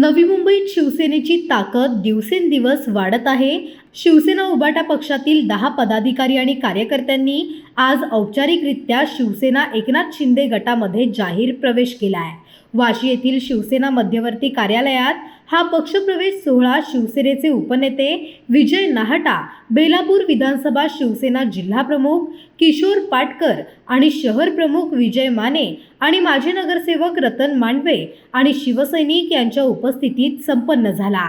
नवी मुंबईत शिवसेनेची ताकद दिवसेंदिवस वाढत आहे. शिवसेना उबाटा पक्षातील दहा पदाधिकारी आणि कार्यकर्त्यांनी आज औपचारिकरित्या शिवसेना एकनाथ शिंदे गटामध्ये जाहीर प्रवेश केला आहे वाशी येथील शिवसेना मध्यवर्ती कार्यालयात हा पक्षप्रवेश सोहळा शिवसेनेचे उपनेते विजय नाहटा बेलापूर विधानसभा शिवसेना जिल्हाप्रमुख किशोर पाटकर आणि शहर प्रमुख विजय माने आणि माजी नगरसेवक रतन मांडवे आणि शिवसैनिक यांच्या उपस्थितीत संपन्न झाला.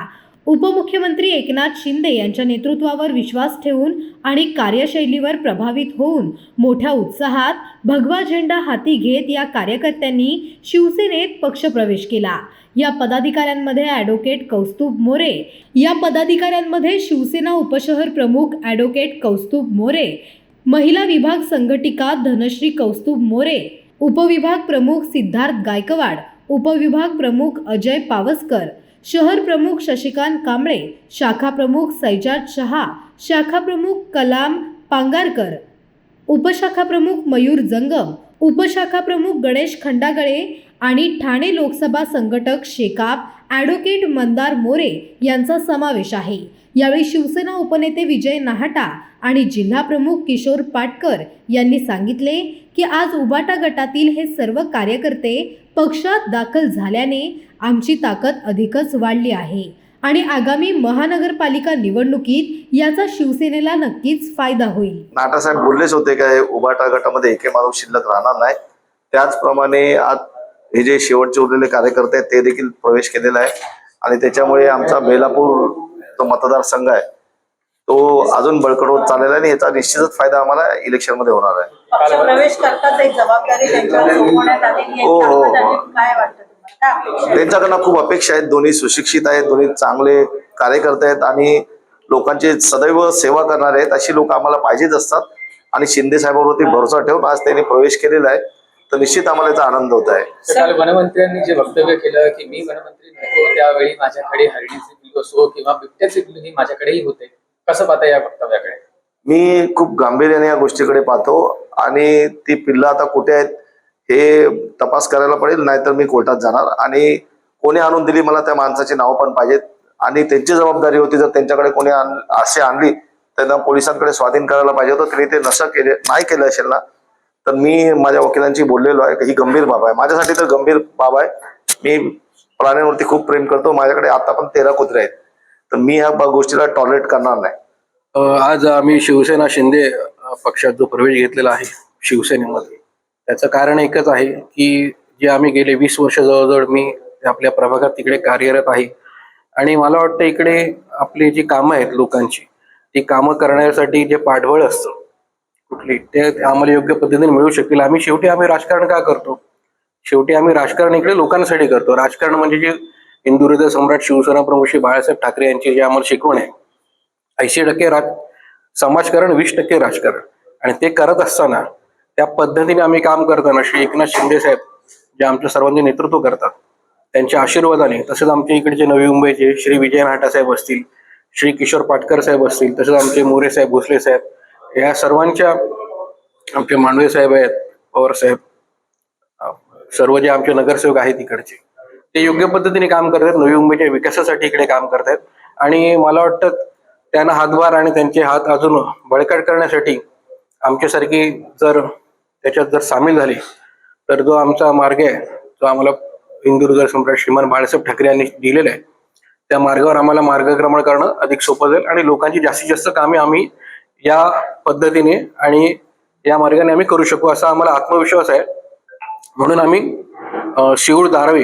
उपमुख्यमंत्री एकनाथ शिंदे यांच्या नेतृत्वावर विश्वास ठेवून आणि कार्यशैलीवर प्रभावित होऊन मोठ्या उत्साहात भगवा झेंडा हाती घेत या कार्यकर्त्यांनी शिवसेनेत पक्षप्रवेश केला. या पदाधिकाऱ्यांमध्ये ॲडव्होकेट कौस्तुभ मोरे. या पदाधिकाऱ्यांमध्ये शिवसेना उपशहर प्रमुख ॲडव्होकेट कौस्तुभ मोरे. महिला विभाग संघटिका धनश्री कौस्तुभ मोरे. उपविभाग प्रमुख सिद्धार्थ गायकवाड. उपविभाग प्रमुख अजय पावसकर. शहर प्रमुख शशिकांत कांबळे शाखा प्रमुख सैजाद शहा शाखा प्रमुख कलाम पांगारकर उपशाखा प्रमुख मयूर जंगम उपशाखा प्रमुख गणेश खंडागळे आणि ठाणे लोकसभा संघटक शेकाप ॲडव्होकेट मंदार मोरे यांचा समावेश आहे. यावेळी शिवसेना उपनेते विजय नाहटा आणि जिल्हा प्रमुख किशोर पाटकर यांनी सांगितले की आज उबाटा गटातील हे सर्व कार्यकर्ते पक्षात दाखल झाल्याने आमची ताकद अधिकच वाढली आहे आणि आगामी महानगरपालिका निवडणुकीत याचा शिवसेनेला नक्कीच फायदा होईल. नाटासाहेब बोललेच होते काय उबाटा गटामध्ये एके माणूस शिल्लक राहणार नाही. त्याचप्रमाणे आज हे जे शेवटचे उरलेले कार्यकर्ते आहेत ते देखील प्रवेश केलेला आहे. आणि त्याच्यामुळे आमचा बेलापूर जो मतदारसंघ आहे तो अजून बळकट होत चाललेला आहे आणि याचा निश्चितच फायदा आम्हाला इलेक्शनमध्ये होणार आहे. हो, हो, हो. त्यांच्याकडनं खूप अपेक्षा आहेत दोन्ही सुशिक्षित आहेत दोन्ही चांगले कार्यकर्ते आहेत आणि लोकांची सदैव सेवा करणारे आहेत अशी लोक आम्हाला पाहिजेच असतात. आणि शिंदे साहेबांवरती भरोसा ठेवून आज त्यांनी प्रवेश केलेला आहे. तर निश्चित आम्हाला याचा आनंद होत आहे. काल वनमंत्र्यांनी जे वक्तव्य केलं की मी वनमंत्री नव्हतो त्यावेळी माझ्याकडे हरणीचे पिल्लू असो किंवा बिबट्याचे ही माझ्याकडेही होते. कसं पाहता या वक्तव्याकडे? मी खूप गांभीर्याने या गोष्टीकडे पाहतो आणि ती पिल्लं आता कुठे आहेत हे तपास करायला पडेल नाहीतर मी कोर्टात जाणार. आणि कोणी आणून दिली मला त्या माणसाची नावं पण पाहिजेत. आणि त्यांची जबाबदारी होती जर त्यांच्याकडे कोणी अशी आणली त्यांना पोलिसांकडे स्वाधीन करायला पाहिजे होतं. तरी ते नसं केले नाही केलं असेल ना तर मी माझ्या वकिलांशी बोललेलो आहे. ही गंभीर बाब आहे. माझ्यासाठी तर गंभीर बाब आहे. मी प्राण्यांवरती खूप प्रेम करतो. माझ्याकडे आता पण तेरा कुत्रे आहेत. तर मी ह्या गोष्टीला टॉलरेट करणार नाही. आज आम्ही शिवसेना शिंदे पक्षात जो प्रवेश घेतलेला आहे शिवसेनेमध्ये त्याचं कारण एकच आहे की जे आम्ही गेले वीस वर्ष जवळजवळ मी आपल्या प्रभागात तिकडे कार्यरत आहे. आणि मला वाटतं इकडे आपली जी कामं आहेत लोकांची ती कामं करण्यासाठी जे पाठबळ असतं कुठली? ते आम्हाला योग्य पद्धतीने मिळू शकतील आम्ही शेवटी आम्ही राजकारण का करतो? शेवटी आम्ही राजकारण इकडे लोकांसाठी करतो. राजकारण म्हणजे जे हिंदू हृदय सम्राट शिवसेना प्रमुख श्री बाळासाहेब ठाकरे यांची जी आम्हाला शिकवण आहे ऐंशी टक्के राज समाजकारण वीस टक्के राजकारण. आणि ते करत असताना त्या पद्धतीने आम्ही काम करताना श्री एकनाथ शिंदे साहेब जे आमच्या सर्वांचे नेतृत्व करतात त्यांच्या आशीर्वादाने तसेच आमच्या इकडचे नवी मुंबईचे श्री विजय नाटा साहेब असतील श्री किशोर पाटकर साहेब असतील तसेच आमचे मोरे साहेब भोसले साहेब या सर्वांच्या आमचे मांडवे साहेब आहेत पवार साहेब सर्व जे आमचे नगरसेवक आहेत इकडचे ते योग्य पद्धतीने काम करतात नवी मुंबईच्या विकासासाठी इकडे काम करतात आणि मला वाटतं त्यांना हातभार आणि त्यांचे हात अजून बळकट करण्यासाठी आमच्यासारखी जर त्याच्यात जर सामील झाली तर जो आमचा मार्ग आहे जो आम्हाला हिंदुदुर्ग सम्राट श्रीमान बाळासाहेब ठाकरे यांनी दिलेला आहे त्या मार्गावर आम्हाला मार्गक्रमण करणं अधिक सोपं जाईल आणि लोकांची जास्तीत जास्त कामे आम्ही या पद्धतीने आणि या मार्गाने आम्ही करू शकू असा आम्हाला आत्मविश्वास आहे. म्हणून आम्ही शिवूर धारावे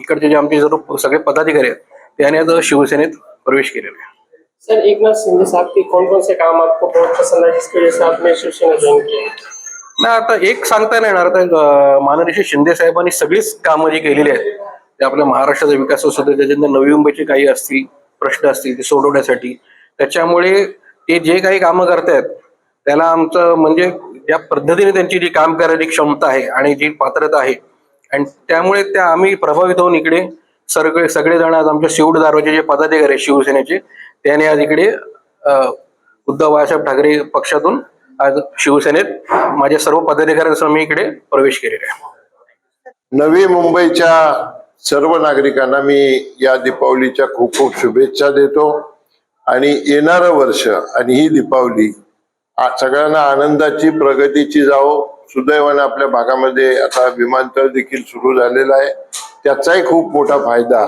इकडचे जे आमचे सर्व सगळे पदाधिकारी आहेत त्याने आज शिवसेनेत प्रवेश केलेला आहे. सर एक नाथ शिंदे साहब के कौन कौन से काम आपको बहुत पसंद है जिसकी वजह से आपने शिवसेना ज्वाइन किया नाही आता एक सांगता नाही. येणार आता माननीय शिंदे साहेबांनी सगळीच कामं जी केलेली आहेत ते आपल्या महाराष्ट्राचा विकास असू दे त्याच्यानंतर नवी मुंबईचे काही असतील प्रश्न असतील ते सोडवण्यासाठी. त्याच्यामुळे ते जे काही कामं करतायत त्याला आमचं म्हणजे ज्या पद्धतीने त्यांची जी काम करायची क्षमता आहे आणि जी पात्रता आहे आणि त्यामुळे त्या आम्ही प्रभावित होऊन इकडे सगळे सगळेजण आज आमच्या शिवड दारोचे जे पदाधिकारी आहेत शिवसेनेचे त्याने आज इकडे उद्धव बाळासाहेब ठाकरे पक्षातून आज शिवसेनेत माझ्या सर्व पदाधिकाऱ्यांसह मी इकडे प्रवेश केलेला आहे. नवी मुंबईच्या सर्व नागरिकांना मी या दीपावलीच्या खूप खूप शुभेच्छा देतो. आणि येणारं वर्ष आणि ही दीपावली सगळ्यांना आनंदाची प्रगतीची जावो. सुदैवाने आपल्या भागामध्ये आता विमानतळ देखील सुरू झालेलं आहे. त्याचाही खूप मोठा फायदा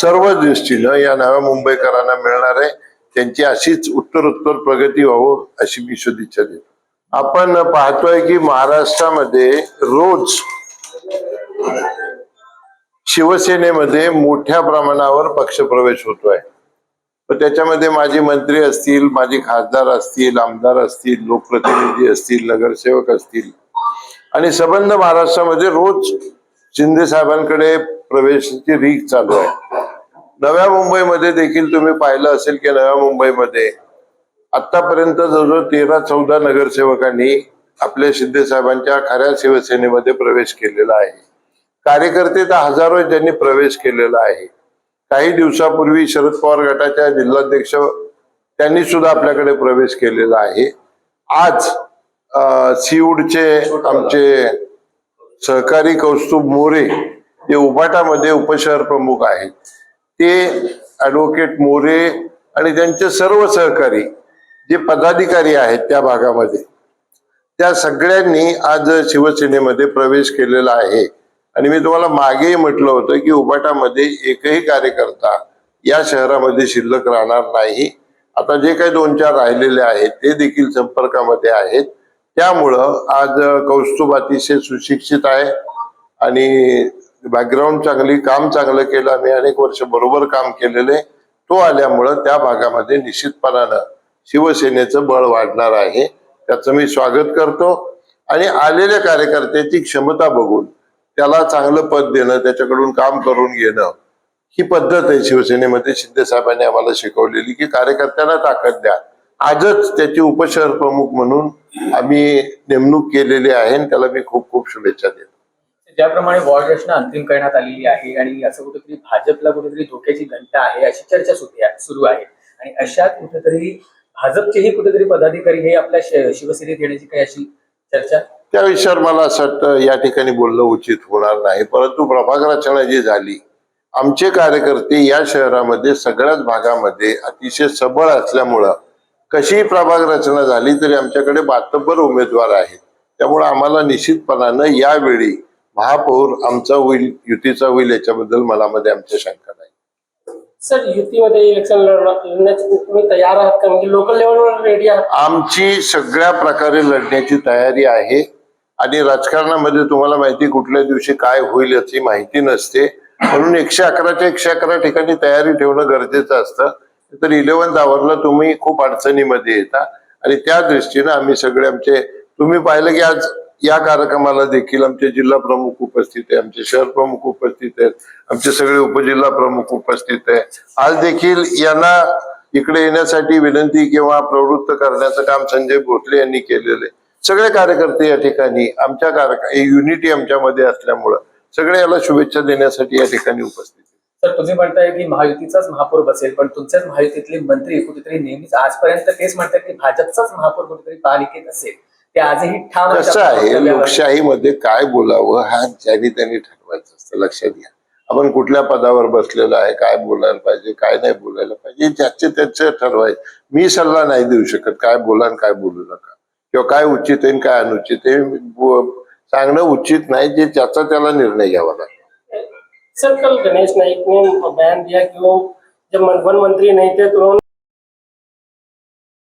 सर्व दृष्टीनं या नव्या मुंबईकरांना मिळणार आहे. त्यांची अशीच उत्तरोत्तर प्रगती व्हावं अशी मी शुभेच्छा देतो. आपण पाहतोय की महाराष्ट्रामध्ये रोज शिवसेनेमध्ये मोठ्या प्रमाणावर पक्षप्रवेश होतोय. त्याच्यामध्ये माझे मंत्री असतील माझे खासदार असतील आमदार असतील लोकप्रतिनिधी असतील नगरसेवक असतील. आणि संबंध महाराष्ट्रामध्ये रोज शिंदे साहेबांकडे प्रवेशाची रीक चालू आहे. नव्या मुंबईमध्ये देखील तुम्ही पाहिलं असेल की नव्या मुंबईमध्ये आतापर्यंत जवळजवळ तेरा चौदा नगरसेवकांनी आपल्या शिंदे साहेबांच्या खऱ्या शिवसेनेमध्ये प्रवेश केलेला आहे. कार्यकर्ते तर हजारो ज्यांनी प्रवेश केलेला आहे. काही दिवसापूर्वी शरद पवार गटाच्या जिल्हाध्यक्ष त्यांनी सुद्धा आपल्याकडे प्रवेश केलेला आहे. आज सीवूडचे आमचे सहकारी कौस्तुभ मोरे ते उभाटामध्ये उपशहर प्रमुख आहेत. ते ॲडव्होकेट मोरे आणि त्यांचे सर्व सहकारी जे पदाधिकारी आहेत त्या भागामध्ये त्या सगळ्यांनी आज शिवसेनेमध्ये प्रवेश केलेला आहे. आणि मी तुम्हाला मागेही म्हटलं होतं की उबाटामध्ये एकही कार्यकर्ता या शहरामध्ये शिल्लक राहणार नाही. आता जे काही दोन चार राहिलेले आहेत ते देखील संपर्कामध्ये आहेत. त्यामुळं आज कौस्तुभ अतिशय सुशिक्षित आहे आणि बॅकग्राऊंड चांगली काम चांगलं केलं. आम्ही अनेक वर्ष बरोबर काम केलेले तो आल्यामुळं त्या भागामध्ये निश्चितपणानं शिवसेनेचं बळ वाढणार आहे. त्याचं मी स्वागत करतो. आणि आलेल्या कार्यकर्त्याची क्षमता बघून त्याला चांगलं पद देणं त्याच्याकडून काम करून घेणं ही पद्धत आहे शिवसेनेमध्ये. शिंदे साहेबांनी आम्हाला शिकवलेली की कार्यकर्त्यांना ताकद द्या. आजच त्याची उपशहर प्रमुख म्हणून आम्ही नेमणूक केलेली आहे त्याला मी खूप खूप शुभेच्छा देतो. ज्याप्रमाणे वॉर्ड रचना अंतिम करण्यात आलेली आहे आणि असं कुठेतरी भाजपला कुठेतरी धोक्याची घंटा आहे अशी चर्चा सुरू आहे. आहे आणि अशात कुठेतरी भाजपचेही कुठेतरी पदाधिकारी हे आपल्या शिवसेनेत येण्याची काही अशी चर्चा त्या विषयावर मला असं वाटतं या ठिकाणी बोलणं उचित होणार नाही. परंतु प्रभाग रचना जी झाली आमचे कार्यकर्ते या शहरामध्ये सगळ्याच भागामध्ये अतिशय सबळ असल्यामुळं कशीही प्रभाग रचना झाली तरी आमच्याकडे बातबर उमेदवार आहेत. त्यामुळे आम्हाला निश्चितपणानं यावेळी महापौर आमचा होईल युतीचा होईल याच्याबद्दल मनामध्ये आमच्या शंका नाही. सर युतीमध्ये इलेक्शन तुम्ही तयार आहात का? म्हणजे लोकल लेवलवर रेडी आहात? आमची सगळ्या प्रकारे लढण्याची तयारी आहे. आणि राजकारणामध्ये तुम्हाला माहिती कुठल्या दिवशी काय होईल याची माहिती नसते. म्हणून एकशे अकराच्या एकशे अकरा ठिकाणी तयारी ठेवणं गरजेचं असतं. तर इलेव्हन्थ आवरला तुम्ही खूप अडचणीमध्ये येता. आणि त्या दृष्टीनं आम्ही सगळे आमचे तुम्ही पाहिलं की आज या कार्यक्रमाला देखील आमचे जिल्हा प्रमुख उपस्थित आहे आमचे शहर प्रमुख उपस्थित आहेत आमचे सगळे उपजिल्हा प्रमुख उपस्थित आहे आज देखील यांना इकडे येण्यासाठी विनंती किंवा प्रवृत्त करण्याचं काम संजय भोसले यांनी केलेलं आहे. सगळे कार्यकर्ते या ठिकाणी आमच्या कार्यक्रम युनिटी आमच्यामध्ये असल्यामुळं सगळे याला शुभेच्छा देण्यासाठी या ठिकाणी उपस्थित. तर तुम्ही म्हणताय की महायुतीचाच महापौर बसेल पण तुमच्याच महायुतीतले मंत्री कुठेतरी नेहमीच आजपर्यंत तेच म्हणतात की भाजपचाच महापौर कुठेतरी पालिकेत असेल. ते आजही ठाम कसं आहे? लोकशाहीमध्ये काय बोलावं हा ज्यांनी त्यांनी ठरवायचं असतं लक्षात घ्या. आपण कुठल्या पदावर बसलेलो आहे काय बोलायला पाहिजे काय नाही बोलायला पाहिजे ज्याचे त्याचे ठरवायचे मी सल्ला नाही देऊ शकत काय बोला काय बोलू नका. किंवा काय उचित आहे काय अनुचित आहे सांगणं उचित नाही जे ज्याचा त्याला निर्णय घ्यावा लागतो सर कल गणेश नाइक ने बयान दिया कि वो जब वन मंत्री नहीं थे तो उन्होंने